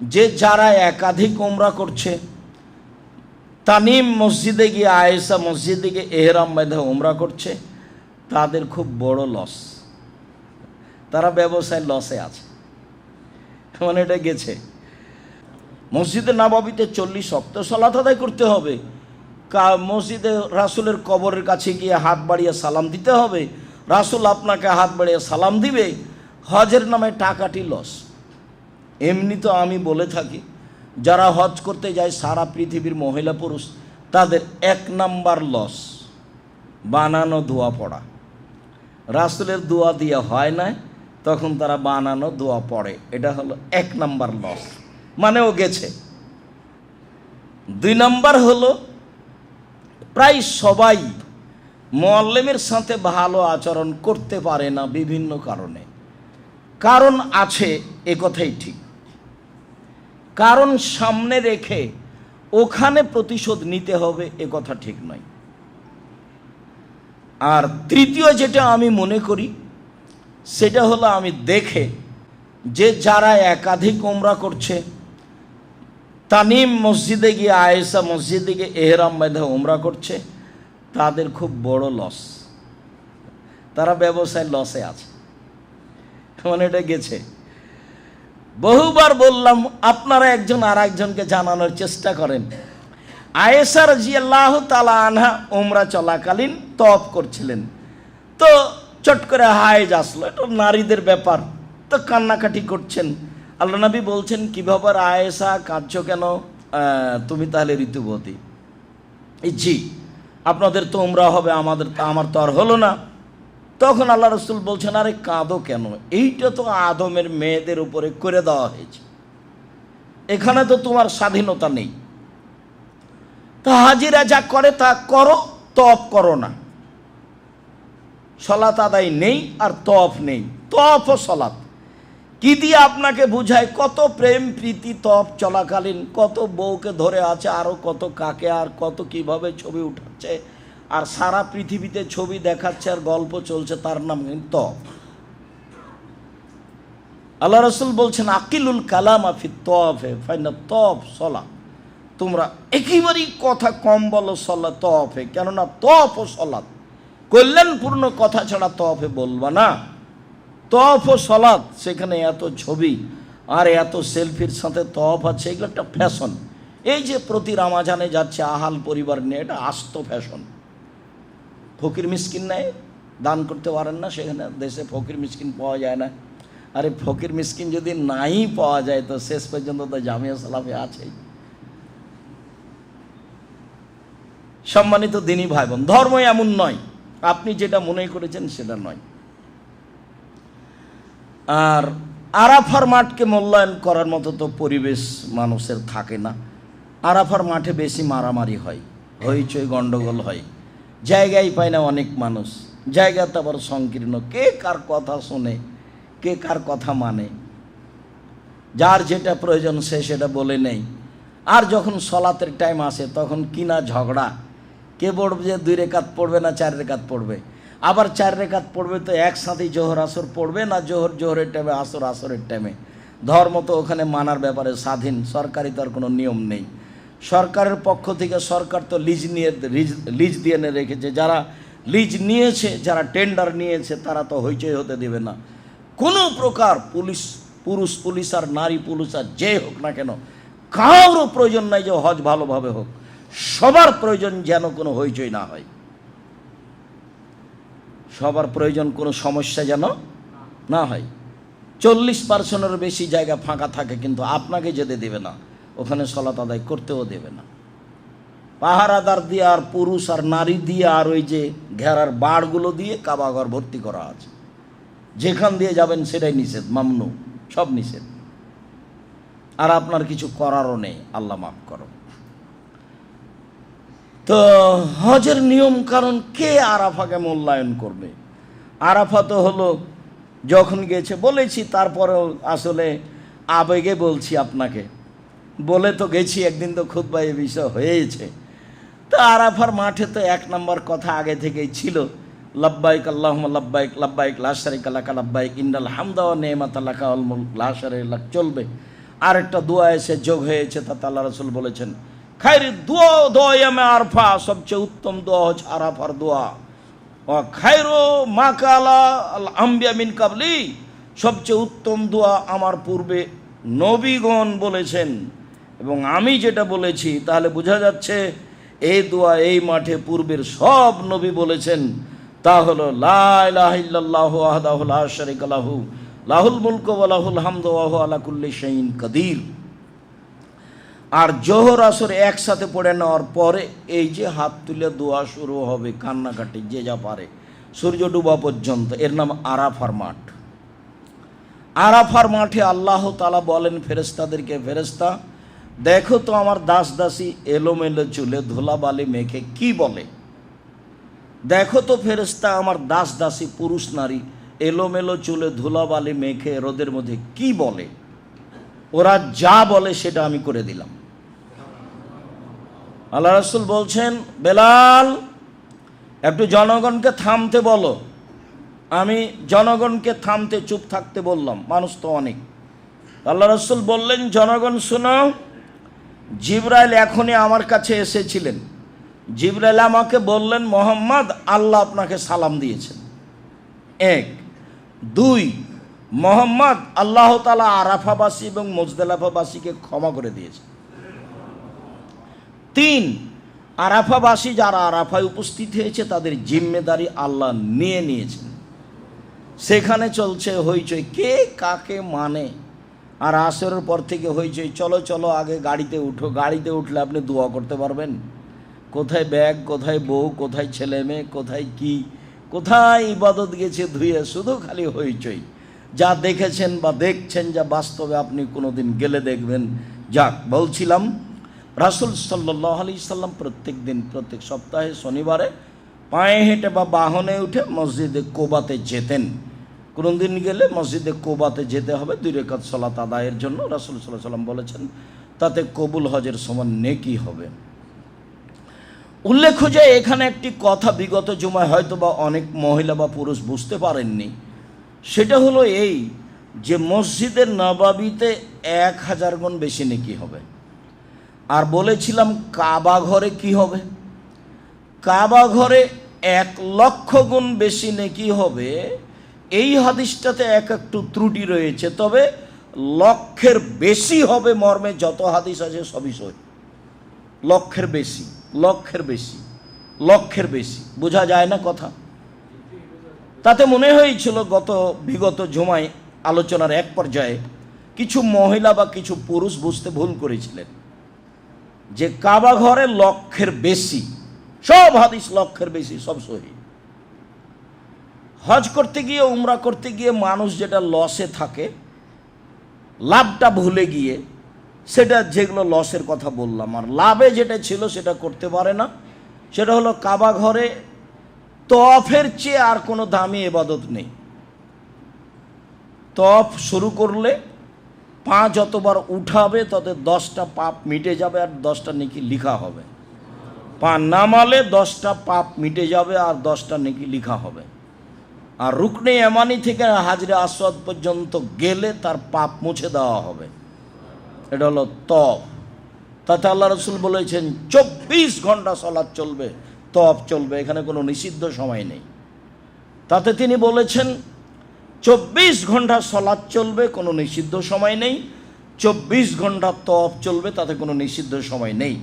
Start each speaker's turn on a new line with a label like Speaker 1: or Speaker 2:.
Speaker 1: যে যারা একাধিক ওমরা করছে তানিম মসজিদে গিয়ে আয়েসা মসজিদে গিয়ে এহরাম বেঁধে ওমরা করছে, তাদের খুব বড় লস তারা ব্যবসায় লসে আছে। মানে এটা গেছে। মসজিদে নাবাবিতে চল্লিশ অক্ত সলাত আদায় করতে হবে। মসজিদে রাসুলের কবরের কাছে গিয়ে হাত বাড়িয়ে সালাম দিতে হবে। রাসুল আপনাকে হাত বাড়িয়ে সালাম দিবে। হজের নামে টাকাটি লস এমনি তো আমি বলে থাকি, যারা হজ করতে যায় সারা পৃথিবীর মহিলা পুরুষ, তাদের এক নাম্বার লস, বানানো দোয়া পড়া। রাসুলের দোয়া দিয়ে হয় না তখন তারা বানানো দোয়া পড়ে। এটা হলো এক নাম্বার লস। মানে ও গেছে। দুই নাম্বার হলো, প্রায় সবাই মোয়াল্লেমের সাথে ভালো আচরণ করতে পারে না বিভিন্ন কারণে। কারণ আছে এ কথাই ঠিক। কারণ সামনে রেখে ওখানে প্রতিশোধ নিতে হবে, এ কথা ঠিক নয়। আর তৃতীয় যেটা আমি মনে করি, সেটা হলো আমি দেখে যে যারা একাধিক ওমরা করছে, তানিম মসজিদে গিয়ে আয়েসা মসজিদে গিয়ে, এহরাম বেঁধে ওমরা করছে, তাদের খুব বড় লস তারা ব্যবসায় লসে আছে। মানে এটা গেছে। বহুবার বললাম, আপনারা একজন আর একজনকে জানানোর চেষ্টা করেন। আয়েসা রাজিয়াল্লাহ তালা আনহা ওমরা চলাকালীন তপ করছিলেন। তো চট করে হায়েজ আসলো, এটা নারীদের ব্যাপার। তো কান্নাকাটি করছেন। আল্লাহ নবী বলছেন কীভাবে আয়েসা কাঁদছ কেন? তুমি তাহলে ঋতুবতী। জি, আপনাদের তো ওমরা হবে, আমাদের তো, আমার তো আর হলো না। তখন আল্লাহ রসুল বলছেন, আরে কাঁদো কেন? এইটা তো আদমের মেয়েদের উপরে করে দেওয়া হয়েছে। এখানে তো তোমার স্বাধীনতা নেই। তা হাজিরা যা করে তা করো, তপ করো না। সলাত আদায় নেই আর তপ নেই। তপ ও সলাত কি দিয়ে আপনাকে বুঝায়? কত প্রেম, প্রীতি, তপ চলাকালীন, কত বউকে ধরে আছে আরও কত কাকে আর কত কীভাবে ছবি উঠাচ্ছে আর সারা পৃথিবীতে ছবি দেখাচ্ছে আর গল্প চলছে তার নাম কিন্তু তপ আল্লাহ রসুল বলছেন, আকিলুল কালাম আফি তফে ফাইনা তফ সলা। তোমরা একেবারেই কথা কম বলো, সলা তফে, কেননা তফ ও সলাৎ কল্যাণপূর্ণ কথা ছাড়া তফে বলবা না। তফ ও সলাৎ, সেখানে এত ছবি আর এত সেলফির সাথে তফ আছে, এগুলো একটা ফ্যাশন। এই যে প্রতি রামাজানে যাচ্ছে আহাল পরিবার নিয়ে, এটা আস্ত ফ্যাশন। ফকির মিসকিন নেয় দান করতে পারেন না, সেখানে দেশে ফকির মিসকিন পাওয়া যায় না। আরে ফকির মিসকিন যদি নাই পাওয়া যায়, তো শেষ পর্যন্ত তো জামিয়া সালাফে আছেই। সম্মানিত দিনী ভাই বোন ধর্ম এমন নয়। আপনি যেটা মনে করেছেন সেটা নয়। আর আরাফার মাঠকে মূল্যায়ন করার মতো তো পরিবেশ মানুষের থাকে না। আরাফার মাঠে বেশি মারামারি হয়, হইচই গণ্ডগোল হয়। জায়গায় পায় না অনেক মানুষ। জায়গাতে আবার সংকীর্ণ। কে কার কথা শোনে, কে কার কথা মানে? যার যেটা প্রয়োজন সে সেটা বলে নেই। আর যখন সলাতের টাইম আসে, তখন কিনা ঝগড়া? কে পড়বে যে দুই রেখাত পড়বে না চার রেখাত পড়বে? আবার চার রেখাত পড়বে তো একসাথেই জোহর আসর পড়বে না জোহর, জোহরের টাইমে আসর, আসরের টাইমে ধর্ম তো ওখানে মানার ব্যাপারে স্বাধীন, সরকারি তো আর কোনো নিয়ম নেই। সরকারের পক্ষ থেকে সরকার তো লিজ নিয়ে, লিজ দিয়ে এনে রেখেছে। যারা লিজ নিয়েছে, যারা টেন্ডার নিয়েছে, তারা তো হইচই হতে দেবে না। কোনো প্রকার পুলিশ, পুরুষ পুলিশ আর নারী পুলিশ আর যে হোক না কেন কারোর প্রয়োজন নাই যে হজ ভালোভাবে হোক। সবার প্রয়োজন যেন কোনো হইচই না হয়। সবার প্রয়োজন কোনো সমস্যা যেন না হয়। চল্লিশ পার্সেন্টের বেশি জায়গা ফাঁকা থাকে, কিন্তু আপনাকে যেতে দেবে না। ওখানে সলাত আদায় করতেও দেবে না। পাহারাদার দিয়ে আর পুরুষ আর নারী দিয়ে আর ওই যে ঘেরার বাড়গুলো দিয়ে কাবাঘর ভর্তি করা আছে। যেখান দিয়ে যাবেন সেটাই নিষেধ, মামনু, সব নিষেধ। আর আপনার কিছু করারও নেই, আল্লাহ মাফ করো তো হজের নিয়ম কারণ কে আরাফাকে মূল্যায়ন করবে? আরাফা তো হলো, যখন গেছে বলেছি, তারপরেও আসলে আবেগে বলছি আপনাকে। বলে তো গেছি, একদিন তো খুদ্ এ বিষয় হয়েছে। তো আরাফার মাঠে তো এক নম্বর কথা আগে থেকেই ছিল, লব্বাইক আল্লাহ লব্বাইক লব্বাইক লাশারিক আল্লাহ লব্বাইক ইন্দাল হামদা ও নেমাত আল্লাহ লাশারে চলবে। আর একটা দোয়া এসে যোগ হয়েছে, তাতে আল্লাহ রসুল বলেছেন খাইরি দোয়া দোয়ামে আরফা সবচেয়ে উত্তম দোয়া হচ্ছে আরাফার দোয়া। ও খাইরো মা কালা আল আম্বিয়া মিন কাবলি সবচেয়ে উত্তম দোয়া আমার পূর্বে নবীগণ বলেছেন। এবং আমি যেটা বলেছি, তাহলে বোঝা যাচ্ছে এই দোয়া এই মাঠে পূর্বের সব নবী বলেছেন, তা হলো লাহ আলাহু লাহুল মুলক ওয়ালাহুল হামদ ওয়াহু আলা কুল্লি শাইইন কাদির। আর জোহর আসর একসাথে পড়ে নেওয়ার পরে এই যে হাত তুলে দোয়া শুরু হবে, কান্নাকাটি যে যা পারে, সূর্য ডুবা পর্যন্ত, এর নাম আরাফার মাঠ। আরাফার মাঠে আল্লাহ তালা বলেন ফেরেস্তাদেরকে ফেরেস্তা দেখো তো আমার দাস দাসী এলোমেলো চুলে ধুলাবালি মেখে কি বলে? দেখো তো ফেরেস্তা আমার দাস দাসী পুরুষ নারী এলোমেলো চুলে ধুলাবালি মেখে রোদের মধ্যে কি বলে? ওরা যা বলে সেটা আমি করে দিলাম। আল্লাহ রসুল বলছেন, বেলাল, একটু জনগণকে থামতে বলো। আমি জনগণকে থামতে চুপ থাকতে বললাম, মানুষ তো অনেক। আল্লাহ রসুল বললেন, জনগণ শোনো জিব্রাইল এখনই আমার কাছে এসেছিলেন। জিব্রাইল আমাকে বললেন, মোহাম্মদ, আল্লাহ আপনাকে সালাম দিয়েছেন। এক। দুই। মোহাম্মদ, আল্লাহ তালা আরাফাবাসী এবং মজদালাফাবাসীকে ক্ষমা করে দিয়েছে তিন। আরাফাবাসী যারা আরাফায় উপস্থিত হয়েছে, তাদের জিম্মেদারি আল্লাহ নিয়ে নিয়েছেন। সেখানে চলছে হইচই। কে কাকে মানে? আর আসরের পর থেকে হইচই, চলো চলো, আগে গাড়িতে উঠো। গাড়িতে উঠলে আপনি দোয়া করতে পারবেন। কোথায় ব্যাগ, কোথায় বউ, কোথায় ছেলে মেয়ে, কোথায় কি? কোথায় ইবাদত গেছে ধুয়ে? শুধু খালি হইচই। যা দেখেছেন বা দেখছেন, যা বাস্তবে আপনি কোনো দিন গেলে দেখবেন। যাক, বলছিলাম, রাসুল সাল্লাহ আলি সাল্লাম প্রত্যেক দিন, প্রত্যেক সপ্তাহে শনিবারে পায়ে হেঁটে বা বাহনে উঠে মসজিদে কোবাতে যেতেন। কোনো দিন গেলে মসজিদে কোবাতে যেতে হবে, দুই রেখাত সলাত আদায়ের জন্য। রাসুল সাল্লাহ সাল্লাম বলেছেন, তাতে কবুল হজের সমান নেকি হবে। উল্লেখ্য যে এখানে একটি কথা বিগত জুমায় হয়তো বা অনেক মহিলা বা পুরুষ বুঝতে পারেননি। সেটা হলো এই যে মসজিদের নবাবিতে এক হাজার গুণ বেশি নেকি হবে। আর বলেছিলাম, কাবা ঘরে কি হবে? কাবা ঘরে এক লক্ষ গুণ বেশি নেকি হবে এই হাদিসটাতে এক একটু ত্রুটি রয়েছে, তবে লক্ষের বেশি হবে মর্মে যত হাদিস আছে সবই সই। লক্ষের বেশি লক্ষের বেশি লক্ষের বেশি। বোঝা যায় না কথা? তাতে মনে হয়েছিল গত বিগত জমায় আলোচনার এক পর্যায়ে কিছু মহিলা বা কিছু পুরুষ বুঝতে ভুল করেছিলেন যে কাবা ঘরে লক্ষের বেশি, সব হাদিস লক্ষের বেশি, সব সহি। হজ করতে গিয়ে, উমরা করতে গিয়ে মানুষ যেটা লসে থাকে, লাভটা ভুলে গিয়ে সেটা যেগুলো লসের কথা বললাম। আর লাভে যেটা ছিল সেটা করতে পারে না। সেটা হলো কাবা ঘরে তফের চেয়ে আর কোনো দামি এবাদত নেই। তফ শুরু করলে পা যতবার উঠাবে তত দশটা পাপ মিটে যাবে আর দশটা নেকি লিখা হবে। পা নামালে দশটা পাপ মিটে যাবে আর দশটা নেকি লিখা হবে। আর রুকনে এমানি থেকে হাজরে আসওয়াদ পর্যন্ত গেলে তার পাপ মুছে দেওয়া হবে। এটা হলো তপ তাতে আল্লাহ রসুল বলেছেন, চব্বিশ ঘণ্টা সলাৎ চলবে তপ চলবে, এখানে কোনো নিষিদ্ধ সময় নেই। তাতে তিনি বলেছেন, চব্বিশ ঘণ্টা সলাৎ চলবে, কোনো নিষিদ্ধ সময় নেই। চব্বিশ ঘণ্টা তপ চলবে, তাতে কোনো নিষিদ্ধ সময় নেই।